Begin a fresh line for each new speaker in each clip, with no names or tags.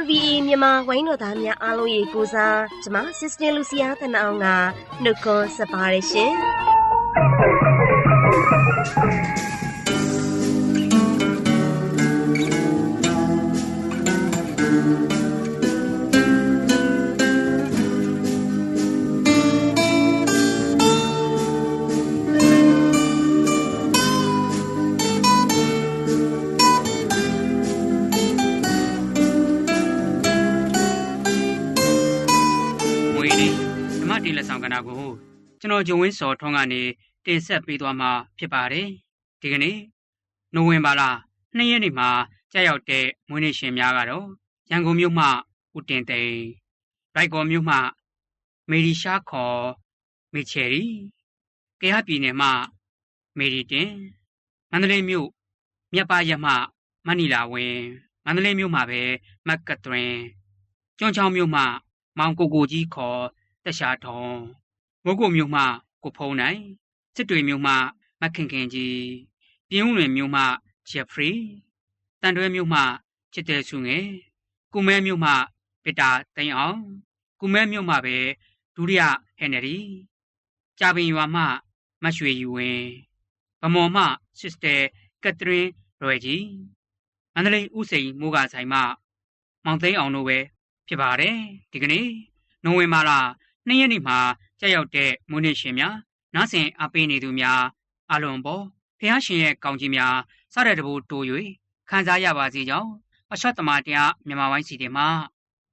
RVA မြန်မာဝိုင်းတော်သားများအားလုံးရေကိုစားကျမ Sister Lucia တနအောင်ကနှုတ်ခွန်းဆက်ပါရရှင်
ကျွန်တော်ဂျုံဝင်းစော်ထွန်းကနေတင်ဆက်ပေးသွားမှာဖြစ်ပါတယ်ဒီကနေ့နိုဝင်ဘာလ2ရက်နေ့မှာကြာရောက်တဲ့မွေးနေ့ရှင်များကတော့ရန်ကုန်မြို့မှဦးတင်သိန်းရိုက်ကော်မြို့မှမေရီရှားခေါ်မီချယ်ရီကယားပြည်နယ်မှမေရီတင်မန္တလေးမြို့မြတ်ပါရမှမနီလာဝင်မန္တလေးမြို့မှာပဲမက်ကတ်ထရင်ကျွန်းချောင်းမြို့မှမောင်ကိုကိုကြီးခေါ်တက်ရှာထုံ မိုးကိုမျိုးမှကိုဖုံးနိုင်စစ်တွေမျိုးမှမခင်ခင်ကြီးပြင်းဦးလွင်မျိုးမှဂျက်ဖရီတန်တွဲမျိုးမှချစ်တဲ့ဆုငယ်ကုမဲမျိုးမှပီတာတိန်အောင်ကုမဲမျိုးမှပဲဒုတိယဟန်နရီကြာပင်ရွာမှမရွှေယူဝင်ဗမော်မှစစ်စတာကက်ထရင်ရွယ်ကြီးမန္တလေးဥစိန်မိုးကဆိုင်မှမောင်သိန်းအောင်တို့ပဲဖြစ်ပါတယ်ဒီကနေ့နိုဝင်ဘာလ 2ရက်နေ့မှာကြာရောက်တဲ့မွေးနေ့ရှင်များနားဆင်အပေးနေသူများအလုံးပေါ်ဖះရှင်ရဲ့ကောင်းကြီးများစတဲ့တဘူတိုး၍ခံစားရပါစေကြောင်းအရှော့တမတရားမြန်မာဝိုင်းစီတင်မှာ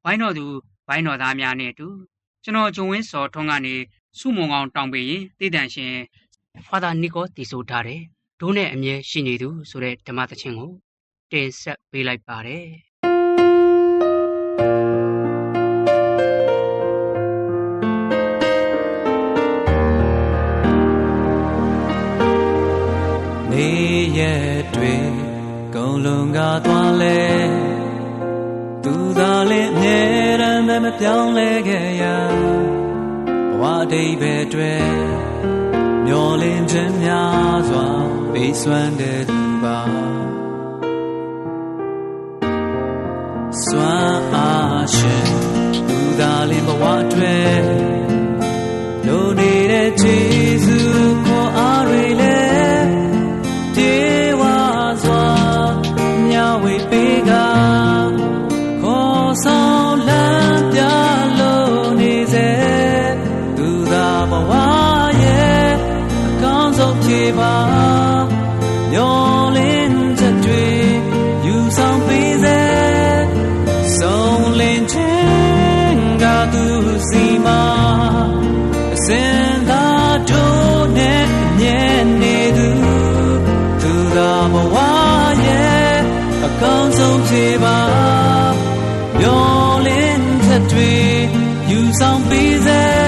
ဝိုင်းတော်သူဝိုင်းတော်သားများနဲ့အတူကျွန်တော်ဂျုံဝင်းစော်ထွန်းကနေစုမုံကောင်တောင်းပေးရင်တည်တန့်ရှင်ဖာသာနီကိုတည်ဆိုထားတဲ့ဒိုးနဲ့အမြဲရှိနေသူဆိုတဲ့ဓမ္မသချင်းကိုတင်ဆက်ပေးလိုက်ပါတယ်
ရက်တွေကုန်လုံးကသွားလဲသူသာလည်းအမြဲတမ်းပဲမပြောင်းလဲခဲ့ရဘဝအတိတ်ပဲတွေမျောလင်းခြင်းများစွာပေးစွမ်းတဲ့သူပါစွမ်းအားရှင်သူသာလည်းဘဝတွေလိုနေတဲ့ခြေစုခေါ် င်းဆုံးဖြေပါမျောလင်းချက်တွေယူဆောင်ပေးစေဆုံးလင်းခြင်းကသူစီမာအစင်သာတို့နဲ့မြဲနေသူသူသာဘဝရဲ့အကောင်းဆုံးဖြေပါမျောလင်းချက်တွေယူဆောင်ပြီးစေ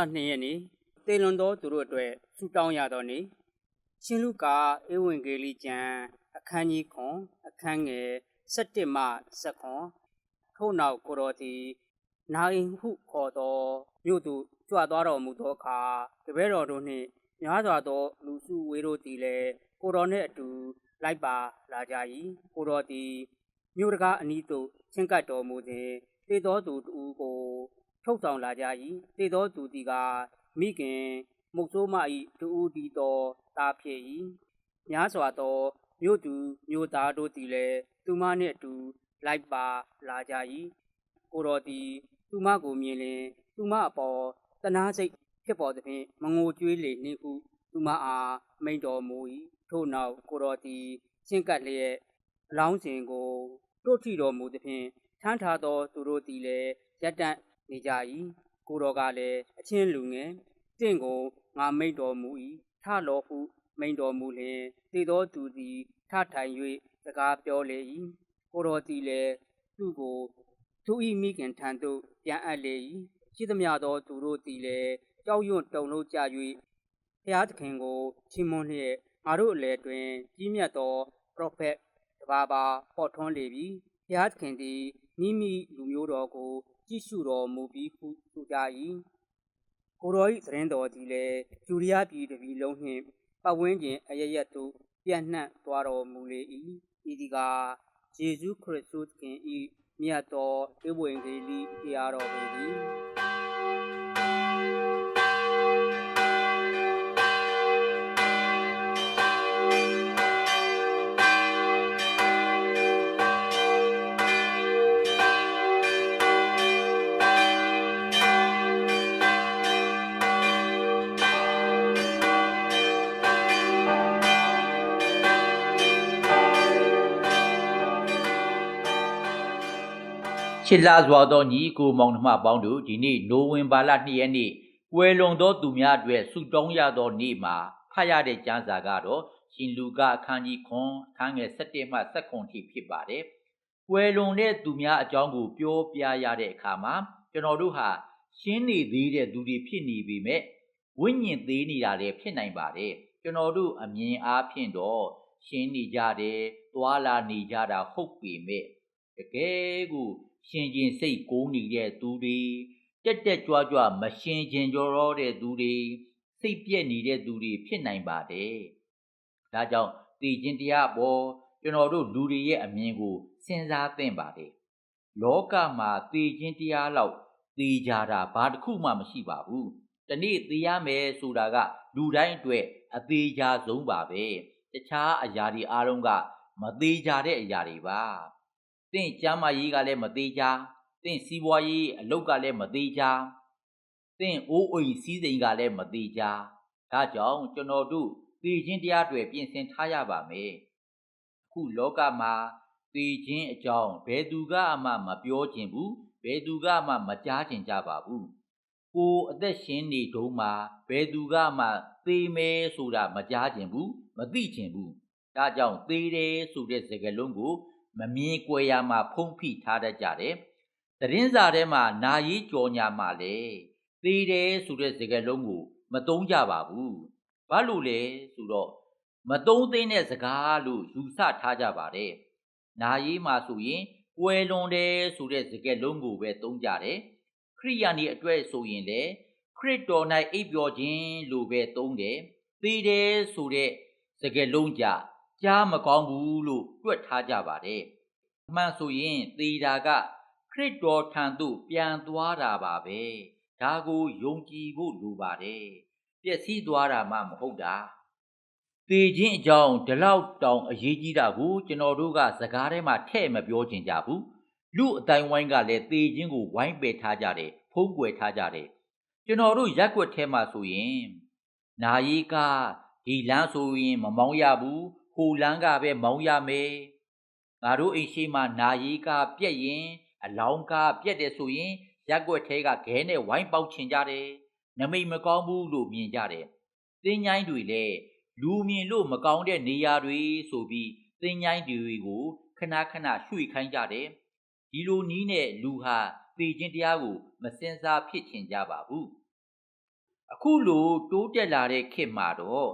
လ2ရက်နေ့တေလွန်သောသူတို့အတွက်ဆုတောင်းရသောနေ့ရှင်လူကာဧဝံဂေလိကျမ်းအခန်းကြီးခွန်အခန်းငယ်7မှ7ထို့နောက်ကိုတော်သည်နာယင်ဟုခေါ်သောမြို့သူကြွသွားတော်မူသောအခါတပည့်တော်တို့နှင့်များစွာသောလူစုဝေးတို့သည်လည်းကိုတော်နှင့်အတူလိုက်ပါလာကြ၏ကိုတော်သည်မြို့တကားအနီးသို့ဆင့်ကပ်တော်မူသည်တေသောသူတူကို ထုတ်ဆောင်လာကြ၏တေသောသူသည်ကမိခင်မုတ်ဆိုးမ၏တူဦးဒီသောတာဖြစ်၏များစွာသောမြို့သူမြို့သားတို့သည်လည်းသူမနှင့်အတူလိုက်ပါလာကြ၏ကိုတော်သည်သူမကိုမြင်လျင်သူမအပေါ်တနာစိတ်ဖြစ်ပေါ်သဖြင့်မငိုကြွေးလေနှင့်ဟုသူမအားမိန်တော်မူ၏ထို့နောက်ကိုတော်သည်ရှင်းကပ်လျက်အလောင်းစဉ်ကိုတို့ထီတော်မူသဖြင့်ထမ်းထားသောသူတို့သည်လည်းရက်တန့် နေကြ၏ကိုတော်ကလည်းအချင်းလူငယ်တင့်ကိုငါမိန်တော်မူ၏ထလောဟုမိန်တော်မူလျင်တည်သောသူသည်ထထိုင်၍စကားပြောလေ၏ကိုတော်သည်လည်းသူ့ကိုသူ၏မိခင်ထံသို့ပြန်အပ်လေ၏ရှိသမျှသောသူတို့သည်လည်းကြောက်ရွံ့တုန်လှုပ်ကြ၍ဖျားသခင်ကိုချီးမွမ်းလျက်ငါတို့အလယ်တွင်ကြီးမြတ်သောပရောဖက်တပါးပါပေါ်ထွန်းလေပြီဖျားသခင်သည်မိမိလူမျိုးတော်ကို ကြည့်ရှုတော်မူပြီးဟုဆိုကြ၏ကိုတော်၏သတင်းတော်သည်လည်းဂျူရီးယားပြည်တစ်ပြည်လုံးနှင့်ပတ်ဝန်းကျင်အရရက်သို့ပြန့်နှံ့သွားတော်မူလေ၏ဤဒီကယေရှုခရစ်တုခင်၏မြတ်သောဧဝံဂေလိတရားတော်ပေသည်
ချစ်လာစွာသောညီကိုမောင်နှမပေါင်းတို့ဒီနေ့နိုဝင်ဘာလ2ရက်နေ့ကွယ်လွန်သောသူများအတွက်ဆုတောင်းရသောနေ့မှာဖတ်ရတဲ့ကျမ်းစာကတော့ရှင်လူကအခန်းကြီးခွန်အခန်းငယ်7မှ7ထိဖြစ်ပါတယ်။ကွယ်လွန်တဲ့သူများအကြောင်းကိုပြောပြရတဲ့အခါမှာကျွန်တော်တို့ဟာရှင်းနေသေးတဲ့သူတွေဖြစ်နေပေမဲ့ဝိညာဉ်သေးနေတာလည်းဖြစ်နိုင်ပါတယ်။ကျွန်တော်တို့အမြင်အားဖြင့်တော့ရှင်းနေကြတယ်၊သွာလာနေကြတာဟုတ်ပေမဲ့တကယ်ကို ရှင်ကျင်စိတ်ကိုးနေတဲ့သူတွေတက်တက်ကြွကြွမရှင်ကျင်ကြောတော့တဲ့သူတွေစိတ်ပြက်နေတဲ့သူတွေဖြစ်နိုင်ပါတယ်။ဒါကြောင့်တည်ခြင်းတရားအပေါ်ကျွန်တော်တို့လူတွေရဲ့အမြင်ကိုစဉ်းစားသင့်ပါတယ်။လောကမှာတည်ခြင်းတရားလောက်တည်ကြတာဘာတစ်ခုမှမရှိပါဘူး။တနေ့တည်ရမယ်ဆိုတာကလူတိုင်းအတွက်အသေးချာဆုံးပါပဲ။တခြားအရာတွေအားလုံးကမသေးကြတဲ့အရာတွေပါ။ တင့်ကျမ်းမာရေးကလည်းမသေးချာတင့်စီးပွားရေးအလုပ်ကလည်းမသေးချာတင့်အိုးအိမ်စီးစိမ်ကလည်းမသေးချာဒါကြောင့်ကျွန်တော်တို့သေခြင်းတရားတွေပြင်ဆင်ထားရပါမယ်အခုလောကမှာသေခြင်းအကြောင်းဘယ်သူကမှမပြောခြင်းဘူးဘယ်သူကမှမကြားခြင်းကြပါဘူးကိုယ်အသက်ရှင်နေတုန်းမှာဘယ်သူကမှသေမယ်ဆိုတာမကြားခြင်းဘူးမသိခြင်းဘူးဒါကြောင့်သေတယ်ဆိုတဲ့စကားလုံးကို မမြင်ကွယ်ရာမှာဖုံးဖိထားတတ်ကြတယ်။သတင်းစာထဲမှာနာယီကြော်ညာမှာလေသေတယ်ဆိုတဲ့စကားလုံးကိုမသုံးကြပါဘူး။ဘာလို့လဲဆိုတော့မသုံးသင့်တဲ့စကားလို့ယူဆထားကြပါတယ်။နာယီမှာဆိုရင်ကွယ်လွန်တယ်ဆိုတဲ့စကားလုံးကိုပဲသုံးကြတယ်။ခရိယာန်အတွက်ဆိုရင်လေခရစ်တော်၌အိပ်ပျော်ခြင်းလို့ပဲသုံးတယ်။သေတယ်ဆိုတဲ့စကားလုံးကြ ကြားမကောင်းဘူးလို့တွက်ထားကြပါတယ်။အမှန်ဆိုရင်သေတာကခရစ်တော်ထံသို့ပြန်သွားတာပါပဲ။ဒါကိုယုံကြည်ဖို့လိုပါတယ်။ပျက်စီးသွားတာမှမဟုတ်တာ။သေခြင်းအကြောင်းဒီလောက်တောင်အရေးကြီးတာကိုကျွန်တော်တို့ကစကားထဲမှာထည့်မပြောချင်ကြဘူး။လူအတိုင်းဝိုင်းကလည်းသေခြင်းကိုဝိုင်းပယ်ထားကြတယ်ဖုံးကွယ်ထားကြတယ်။ကျွန်တော်တို့ရက်ွက်ထဲမှာဆိုရင်နာယီကဒီလမ်းဆိုရင်မမောင်းရဘူး ဟိုလမ်းကပဲမောင်းရမယ်ငါတို့အိမ်ရှိမှနာယီကပြက်ရင် အလောင်းကပြက်တယ်ဆိုရင်ရက်ွက်ထဲကခဲနဲ့ဝိုင်းပေါက်ချင်ကြတယ်နမိတ်မကောင်းဘူးလို့မြင်ကြတယ်သင်ញိုင်းတွေလည်းလူမြင်လို့မကောင်းတဲ့နေရာတွေဆိုပြီးသင်ញိုင်းတွေကိုခဏခဏရွှေ့ခိုင်းကြတယ်ဒီလိုနီးနဲ့လူဟာသေခြင်းတရားကိုမစင်စားဖြစ်ချင်ကြပါဘူးအခုလိုတိုးတက်လာတဲ့ခေတ်မှာတော့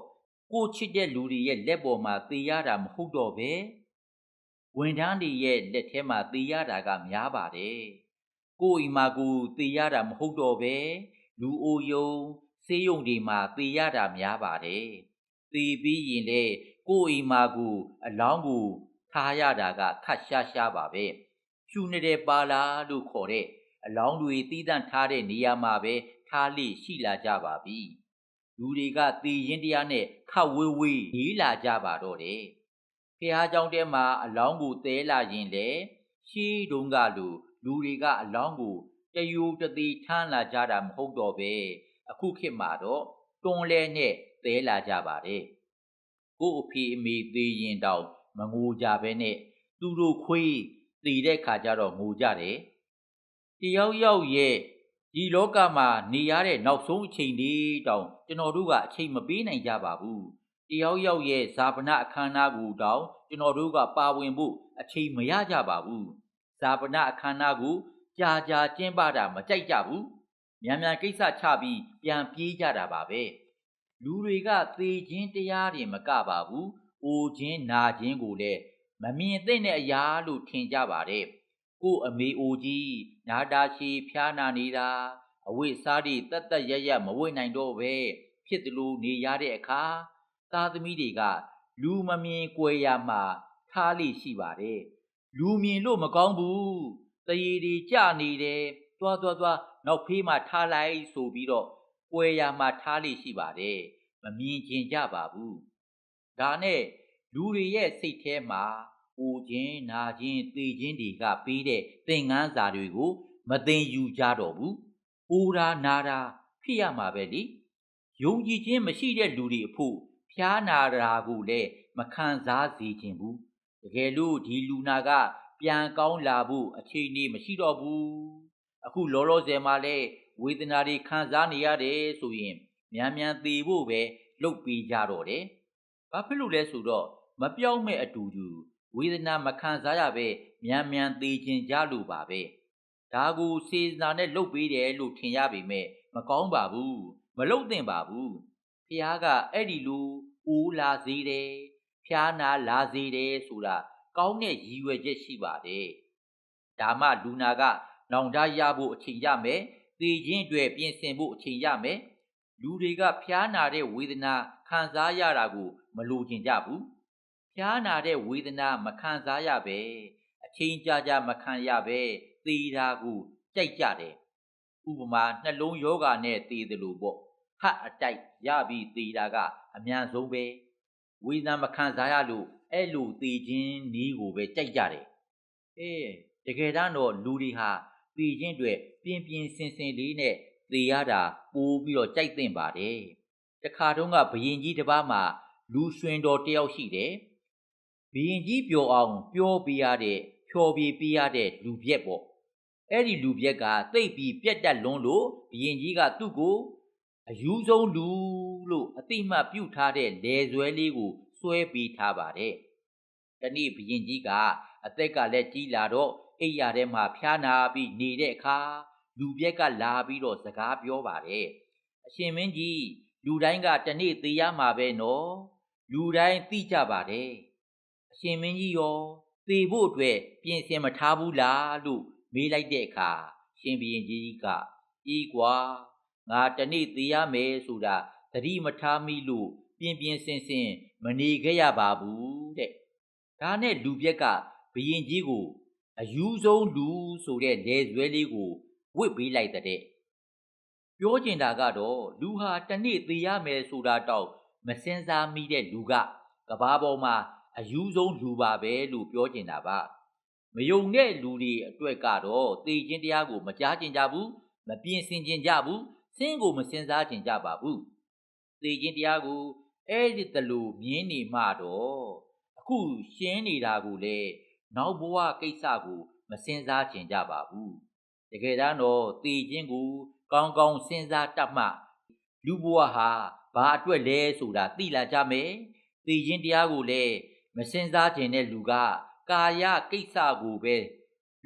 ကိုချစ်တဲ့လူတွေရဲ့လက်ပေါ်မှာသေရတာမဟုတ်တော့ပဲဝန်ထမ်းတွေရဲ့လက်ထဲမှာသေရတာကများပါတယ်ကိုအိမ်မှာကိုသေရတာမဟုတ်တော့ပဲလူအိုယုံဆေးရုံတွေမှာသေရတာများပါတယ်သေပြီးရင်လေကိုအိမ်မှာကိုအလောင်းကိုထားရတာကခတ်ရှားရှားပါပဲဖြူနေတဲ့ပါလာလို့ခေါ်တဲ့အလောင်းတွေတီးတန့်ထားတဲ့နေရာမှာပဲထားလိရှိလာကြပါပြီ လူတွေကသေရင်တရားနဲ့ခတ်ဝေးဝေးနေလာကြပါတော့တယ်ဖះเจ้าတဲမှာအလောင်းကိုတဲလာရင်လေရှေးတုန်းကလူလူတွေကအလောင်းကိုတယူတသိထမ်းလာကြတာမဟုတ်တော့ပဲအခုခေတ်မှာတော့တွန်းလဲနဲ့တဲလာကြပါတယ်ကို့အဖေအမေသေးရင်တောင်မငိုကြပဲနဲ့သူတို့ခွေးတည်တဲ့ခါကျတော့ငိုကြတယ်တယောက်ယောက်ရဲ့ ဒီလောကမှာနေရတဲ့နောက်ဆုံးအချိန်လေးတောင်ကျွန်တော်တို့ကအချိန်မပေးနိုင်ကြပါဘူးတယောက်ယောက်ရဲ့ဇာပနအခမ်းအနားကိုတောင်ကျွန်တော်တို့ကပါဝင်ဖို့အချိန်မရကြပါဘူးဇာပနအခမ်းအနားကိုကြာကြာကျင်းပတာမကြိုက်ကြဘူးမြန်မြန်ကိစ္စချပြီးပြန်ပြေးကြတာပါပဲလူတွေကသေခြင်းတရားတွေမကပါဘူးအိုခြင်းနာခြင်းကိုလည်းမမြင်သင့်တဲ့အရာလို့ထင်ကြပါတယ် ကို့အမေအိုကြီးနာတာရှည်ဖျားနာနေတာအဝိစားတွေတတ်တတ်ရရမဝိနိုင်တော့ပဲဖြစ်တယ်လို့နေရတဲ့အခါသားသမီးတွေကလူမမြင်ကြွယ်ရမှာထားလိရှိပါတယ်လူမြင်လို့မကောင်းဘူးတရေတွေကြနေတယ်သွားသွားသွားနောက်ဖေးမှထားလိုက်ဆိုပြီးတော့ကြွယ်ရမှာထားလိရှိပါတယ်မမြင်ကျင်ကြပါဘူးဒါနဲ့လူတွေရဲ့စိတ်ထဲမှာ အိုခြင်းနာခြင်းသေခြင်းတွေကပေးတဲ့သင်္ကန်းစာတွေကိုမသိယူကြတော့ဘူး။အိုတာနာတာဖြစ်ရမှာပဲလေ။ယုံကြည်ခြင်းမရှိတဲ့လူတွေအဖို့ဖျားနာတာကိုလည်းမခံစားစေခြင်းဘူး။တကယ်လို့ဒီလူနာက ပြန်ကောင်းလာဖို့အခြေအနေမရှိတော့ဘူး။အခုလောလောဆယ်မှာလဲဝေဒနာတွေခံစားနေရတယ်ဆိုရင်မြန်မြန်သေဖို့ပဲလုပ်ပေးကြတော့တယ်။ဘာဖြစ်လို့လဲဆိုတော့မပြောင်းမဲ့အတူတူ ဝေဒနာမခံစားရပဲမြန်မြန်သေခြင်းကြလို့ပါပဲဒါကိုစေစနာနဲ့လှုပ်ပေးတယ်လို့ထင်ရပေမဲ့မကောင်းပါဘူးမလှုပ်သင့်ပါဘူးဖះကအဲ့ဒီလိုအိုးလာစေတယ်ဖျားနာလာစေတယ်ဆိုတာကောင်းတဲ့ရည်ရွယ်ချက်ရှိပါတယ်ဒါမှလူနာကနောင်တရဖို့အချိန်ရမယ်သေခြင်းအတွက်ပြင်ဆင်ဖို့အချိန်ရမယ်လူတွေကဖျားနာတဲ့ဝေဒနာခံစားရတာကို မလိုချင်ကြဘူး ဖျားနာတဲ့ဝေဒနာမခံစားရပဲအချိန်ကြာကြာမခံရပဲသေတာကိုကြိုက်ကြတယ်ဥပမာနှလုံးယောဂနဲ့သေတယ်လို့ပေါ့ဟတ်အတိုက်ရပြီးသေတာကအမြန်ဆုံးပဲဝေဒနာမခံစားရလို့အဲ့လိုသေခြင်းနည်းကိုပဲကြိုက်ကြတယ်အေးတကယ်တမ်းတော့လူတွေဟာသေခြင်းအတွက်ပြင်းပြင်းစင်စင်လေးနဲ့သေရတာပိုးပြီးတော့ကြိုက်သင့်ပါတယ်တခါတုန်းကဘယင်ကြီးတစ်ပါးမှာလူရွှင်တော်တယောက်ရှိတယ် ဘရင်ကြီးပျော်အောင်ပြောပေးရတဲ့ဖြော်ပြပေးရတဲ့လူပြက်ပေါ့အဲ့ဒီလူပြက်ကတိတ်ပြီးပြက်တက်လွန်းလို့ဘရင်ကြီးကသူ့ကိုအယူဆုံးလူလို့အတိမတ်ပြုတ်ထားတဲ့လေဆွဲလေးကိုစွဲပေးထားပါတယ်။တနေ့ဘရင်ကြီးကအသက်ကလည်းကြီးလာတော့အိယာထဲမှာဖျားနာပြီးနေတဲ့အခါလူပြက်ကလာပြီးတော့စကားပြောပါတယ်။အရှင်မင်းကြီးလူတိုင်းကတနေ့သေးရမှာပဲနော်။လူတိုင်းသိကြပါတယ်။အ ရှင်မင်းကြီးရောသေဖို့အတွက်ပြင်ဆင်မထားဘူးလားလို့မေးလိုက်တဲ့အခါရှင်ဘုရင်ကြီးကဤကွာငါတနေ့သေရမယ်ဆိုတာသတိမထားမိလို့ပြင်းပြင်းစင်စင်မနေခဲ့ရပါဘူးတဲ့ဒါနဲ့လူပြက်ကဘရင်ကြီးကိုအယူဆုံးလူဆိုတဲ့လေဆွဲလေးကိုဝစ်ပေးလိုက်တဲ့ပြောကျင်တာကတော့လူဟာတနေ့သေရမယ်ဆိုတာတော့မစင်စားမိတဲ့လူကကဘာပေါ်မှာ အယူဆုံးလူပါပဲလို့ပြောကျင်တာပါမယုံတဲ့လူတွေအတွက်ကတော့သေခြင်းတရားကိုမကြားကျင်ကြဘူးမပြင်းစင်ကျင်ကြဘူးစင်းကိုမစင်စားကျင်ကြပါဘူးသေခြင်းတရားကိုအဲ့ဒီတလူမြင်းနေမှတော့အခုရှင်းနေတာကိုလေနောက်ဘဝကိစ္စကိုမစင်စားကျင်ကြပါဘူးတကယ်တမ်းတော့သေခြင်းကို ကောင်းကောင်းစဉ်းစားတတ်မှလူဘဝဟာဘာအတွက်လဲဆိုတာသိလာကြမယ်သေခြင်းတရားကိုလည်း မစင်စားခြင်းတဲ့လူကကာယကိစ္စကိုပဲ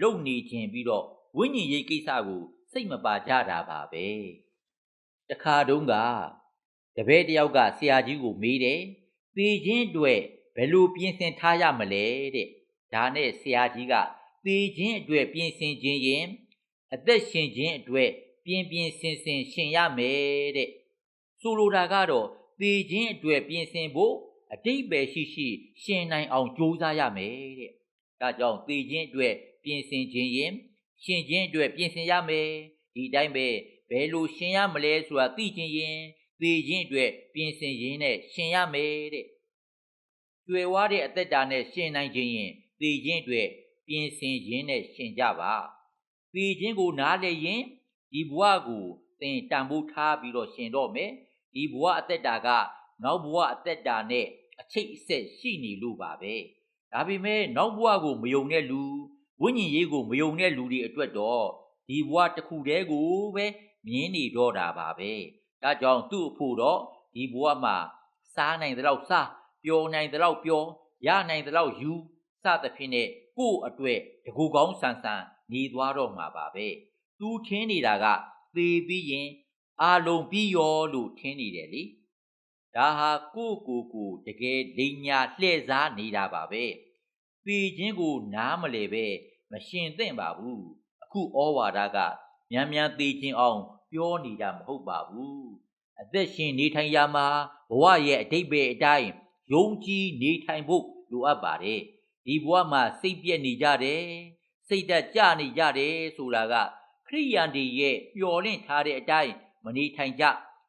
လုပ်နေခြင်းပြီးတော့ဝိညာဉ်ရေးကိစ္စကိုစိတ်မပါကြတာပါပဲတခါတုန်းကတပည့်တယောက်ကဆရာကြီးကိုမေးတယ်သေခြင်းအတွက်ဘယ်လိုပြင်ဆင်ထားရမလဲတဲ့ဒါနဲ့ဆရာကြီးကသေခြင်းအတွက်ပြင်ဆင်ခြင်းရင်အသက်ရှင်ခြင်းအတွက်ပြင်ပြင်ဆင်ဆင်ရှင်ရမယ်တဲ့ဆိုလိုတာကတော့သေခြင်းအတွက်ပြင်ဆင်ဖို့ အတိတ်ပဲရှိရှိရှင်နိုင်အောင်ကြိုးစားရမယ်တဲ့ဒါကြောင့်သေခြင်းအတွက်ပြင်ဆင်ခြင်းရင်ရှင်ခြင်းအတွက်ပြင်ဆင်ရမယ်ဒီတိုင်းပဲဘယ်လိုရှင်ရမလဲဆိုတာသိခြင်းရင်သေခြင်းအတွက်ပြင်ဆင်ရင်းနဲ့ရှင်ရမယ်တဲ့ကျွယ်ဝတဲ့အသက်တာနဲ့ရှင်နိုင်ခြင်းရင်သေခြင်းအတွက်ပြင်ဆင်ရင်းနဲ့ရှင်ကြပါသေခြင်းကိုနားလည်ရင်ဒီဘဝကိုသင်တန်ဖိုးထားပြီးတော့ရှင်တော့မယ်ဒီဘဝအသက်တာကနောက်ဘဝအသက်တာနဲ့ အချိတ်အဆက်ရှိနေလို့ပါပဲဒါပေမဲ့နောက်ဘဝကိုမယုံတဲ့လူဝိညာဉ်ရေးကိုမယုံတဲ့လူတွေအတွက်တော့ဒီဘဝတစ်ခုတည်းကိုပဲမြင်နေတော့တာပါပဲဒါကြောင့်သူ့အဖို့တော့ဒီဘဝမှာစားနိုင်တဲ့လောက်စားပျော်နိုင်တဲ့လောက်ပျော်ရနိုင်တဲ့လောက်ယူစသဖြင့်နဲ့ကိုယ့်အတွက်တကူကောင်းဆန်ဆန်နေသွားတော့မှာပါပဲသူထင်းနေတာကသေပြီးရင်အာလုံးပြီးရောလို့ထင်းနေတယ်လေ ဒါဟာကိုယ့်ကိုယ်ကိုတကယ်လိညာလှည့်စားနေတာပါပဲသေခြင်းကိုနားမလဲပဲမရှင်သင့်ပါဘူးအခုဩဝါဒကမြန်မြန်သေခြင်းအောင်ပြောနေတာမဟုတ်ပါဘူးအသက်ရှင်နေထိုင်ရမှာဘဝရဲ့အတိတ်ပဲအတိုင်းယုံကြည်နေထိုင်ဖို့လိုအပ်ပါတယ်ဒီဘဝမှာစိတ်ပြက်နေကြတယ်စိတ်သက်ကြနေကြတယ်ဆိုတာကခရိယန်တွေရဲ့ပျော်လင့်ထားတဲ့အတိုင်းမနေထိုင်ကြ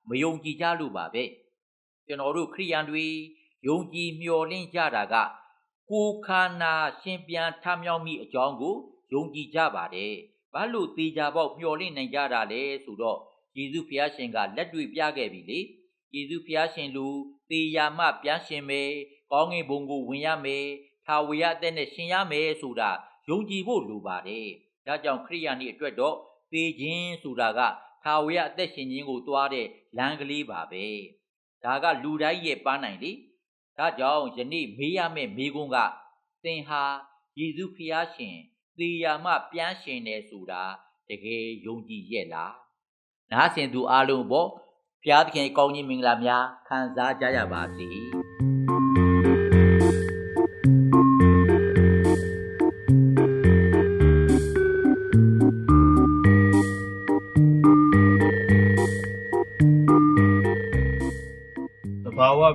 မယုံကြည်ကြလို့ပါပဲ ကျွန်တော်တို့ခရိယန်တွေယုံကြည်မျှော်လင့်ကြတာကကိုယ်ခန္ဓာရှင်ပြန်ထမြောက်မိအကြောင်းကိုယုံကြည်ကြပါတယ်ဘာလို့သေချာပေါက်မျှော်လင့်နိုင်ကြတာလဲဆိုတော့ယေရှုဖျားရှင်ကလက်တွေ့ပြခဲ့ပြီလေယေရှုဖျားရှင်လူသေယာမှပြန်ရှင်မယ်ကောင်းငင်ဘုံကိုဝင်ရမယ်ထာဝရအသက်နဲ့ရှင်ရမယ်ဆိုတာယုံကြည်ဖို့လိုပါတယ်ဒါကြောင့်ခရိယာန်အတွက်တော့သေခြင်းဆိုတာကထာဝရအသက်ရှင်ခြင်းကိုသွားတဲ့လမ်းကလေးပါပဲ ဒါကလူတိုင်းရဲ့ပန်းနိုင်လေဒါကြောင့်ယနေ့မေးရမယ့်မေးခွန်းကသင်ဟာယေရှုဖျားရှင်သေယာမှပြန်ရှင်တယ်ဆိုတာတကယ်ယုံကြည်ရဲ့လားနားဆင်သူအားလုံးပေါ့ဘုရားသခင်ကောင်းကြီးမင်္ဂလာများခံစားကြရပါစေ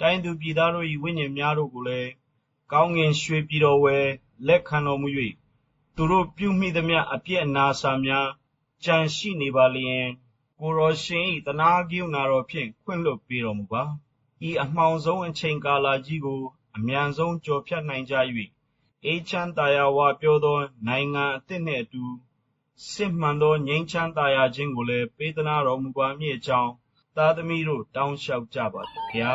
တိုင်းသူပြည်သားတို့၏ဝိညာဉ်များတို့ကိုလည်း ကောင်းငင်ရွှေပြည်တော်ဝယ် လက်ခံတော်မူ၍သူတို့ပြုမိသမျှအပြစ်အနာစာများကြံရှိနေပါလျင် ကိုရောရှင်၏တနာကိယနာတော်ဖြင့် ခွင့်လွှတ်ပေးတော်မူပါ ဤအမှောင်ဆုံးအချိန်ကာလကြီးကို အမြန်ဆုံးကျော်ဖြတ်နိုင်ကြ၍အေးချမ်းသာယာဝပြောသော နိုင်ငံအသစ်နှင့်အတူ စစ်မှန်သော ငြိမ်းချမ်းသာယာခြင်းကိုလည်း ပေးသနာတော်မူပါမည်အကြောင်း သားသမီးတို့ တောင်းလျှောက်ကြပါသည်ဗျာ